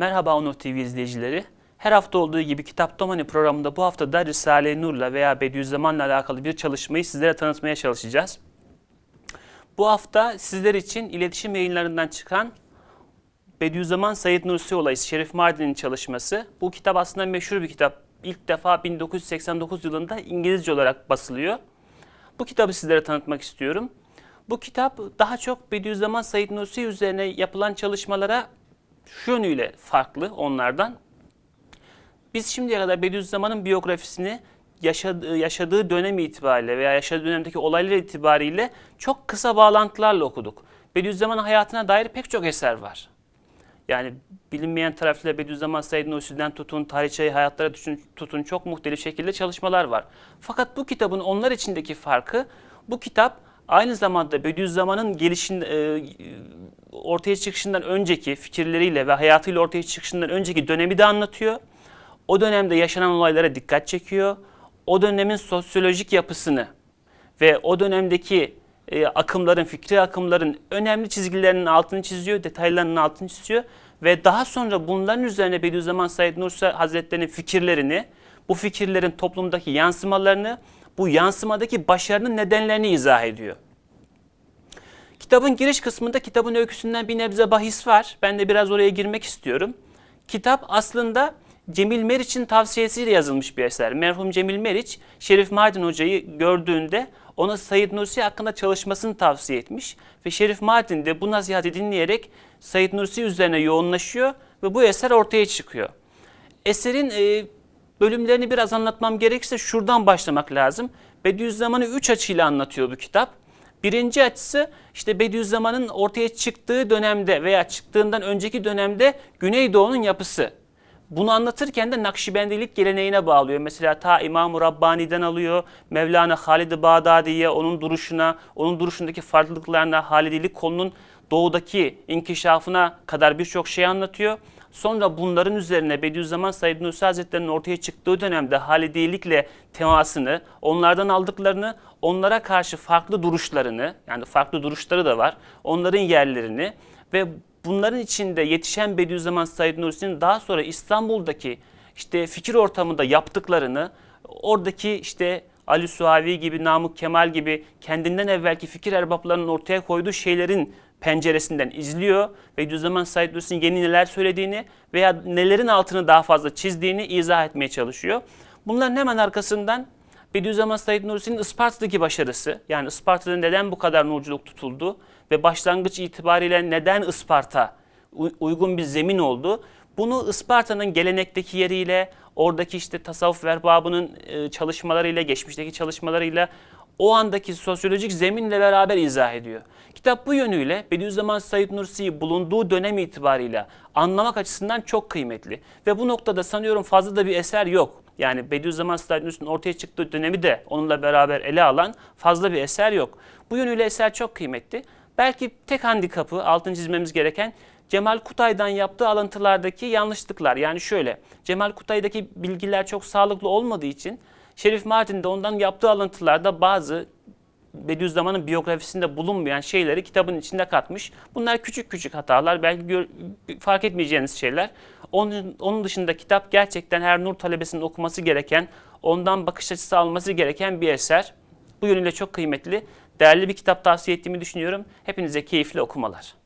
Merhaba Onur TV izleyicileri. Her hafta olduğu gibi Kitap Domani programında bu hafta da Risale-i Nur'la veya Bediüzzaman'la alakalı bir çalışmayı sizlere tanıtmaya çalışacağız. Bu hafta sizler için iletişim yayınlarından çıkan Bediüzzaman Said Nursi olayı Şerif Mardin'in çalışması. Bu kitap aslında meşhur bir kitap. İlk defa 1989 yılında İngilizce olarak basılıyor. Bu kitabı sizlere tanıtmak istiyorum. Bu kitap daha çok Bediüzzaman Said Nursi üzerine yapılan çalışmalara şu yönüyle farklı onlardan. Biz şimdiye kadar Bediüzzaman'ın biyografisini yaşadığı, yaşadığı dönem itibariyle veya yaşadığı dönemdeki olaylar itibariyle çok kısa bağlantılarla okuduk. Bediüzzaman'ın hayatına dair pek çok eser var. Yani bilinmeyen tarafıyla Bediüzzaman Said Nursi'den tutun, tarihçeyi hayatlara tutun, tutun çok muhtelif şekilde çalışmalar var. Fakat bu kitabın onlar içindeki farkı, bu kitap aynı zamanda Bediüzzaman'ın gelişin, e, ortaya çıkışından önceki fikirleriyle ve hayatıyla ortaya çıkışından önceki dönemi de anlatıyor. O dönemde yaşanan olaylara dikkat çekiyor. O dönemin sosyolojik yapısını ve o dönemdeki e, akımların, fikri akımların önemli çizgilerinin altını çiziyor, detaylarının altını çiziyor ve daha sonra bunların üzerine Bediüzzaman Said Nursi Hazretleri'nin fikirlerini, bu fikirlerin toplumdaki yansımalarını, bu yansımadaki başarının nedenlerini izah ediyor. Kitabın giriş kısmında kitabın öyküsünden bir nebze bahis var. Ben de biraz oraya girmek istiyorum. Kitap aslında Cemil Meriç'in tavsiyesiyle yazılmış bir eser. Merhum Cemil Meriç, Şerif Mardin Hoca'yı gördüğünde ona Said Nursi hakkında çalışmasını tavsiye etmiş. Ve Şerif Mardin de bu nasihati dinleyerek Said Nursi üzerine yoğunlaşıyor ve bu eser ortaya çıkıyor. Eserin e, bölümlerini biraz anlatmam gerekirse şuradan başlamak lazım. Bediüzzaman'ı üç açıyla anlatıyor bu kitap. Birinci açısı işte Bediüzzaman'ın ortaya çıktığı dönemde veya çıktığından önceki dönemde Güneydoğu'nun yapısı. Bunu anlatırken de Nakşibendilik geleneğine bağlıyor. Mesela ta İmam-ı Rabbani'den alıyor, Mevlana Halid-i Bağdadi'ye, onun duruşuna, onun duruşundaki farklılıklarına, Halidilik konunun doğudaki inkişafına kadar birçok şey anlatıyor. Sonra bunların üzerine Bediüzzaman Said Nursi Hazretleri'nin ortaya çıktığı dönemde Halidilikle temasını, onlardan aldıklarını, onlara karşı farklı duruşlarını, yani farklı duruşları da var, onların yerlerini ve bunların içinde yetişen Bediüzzaman Said Nursi'nin daha sonra İstanbul'daki işte fikir ortamında yaptıklarını, oradaki işte Ali Suavi gibi, Namık Kemal gibi kendinden evvelki fikir erbaplarının ortaya koyduğu şeylerin penceresinden izliyor. Bediüzzaman Said Nursi'nin yeni neler söylediğini veya nelerin altını daha fazla çizdiğini izah etmeye çalışıyor. Bunların hemen arkasından Bediüzzaman Said Nursi'nin Isparta'daki başarısı, yani Isparta'da neden bu kadar nurculuk tutuldu ve başlangıç itibariyle neden Isparta uygun bir zemin oldu? Bunu Isparta'nın gelenekteki yeriyle, oradaki işte tasavvuf verbabının çalışmalarıyla, geçmişteki çalışmalarıyla o andaki sosyolojik zeminle beraber izah ediyor. Kitap bu yönüyle Bediüzzaman Said Nursi'yi bulunduğu dönem itibarıyla anlamak açısından çok kıymetli. Ve bu noktada sanıyorum fazla da bir eser yok. Yani Bediüzzaman Said Nursi'nin ortaya çıktığı dönemi de onunla beraber ele alan fazla bir eser yok. Bu yönüyle eser çok kıymetli. Belki tek handikapı altın çizmemiz gereken Cemal Kutay'dan yaptığı alıntılardaki yanlışlıklar. Yani şöyle, Cemal Kutay'daki bilgiler çok sağlıklı olmadığı için Şerif Mardin de ondan yaptığı alıntılarda bazı Bediüzzaman'ın biyografisinde bulunmayan şeyleri kitabın içinde katmış. Bunlar küçük küçük hatalar, belki gör, fark etmeyeceğiniz şeyler. Onun, onun dışında kitap gerçekten her nur talebesinin okuması gereken, ondan bakış açısı alması gereken bir eser. Bu yönüyle çok kıymetli, değerli bir kitap tavsiye ettiğimi düşünüyorum. Hepinize keyifli okumalar.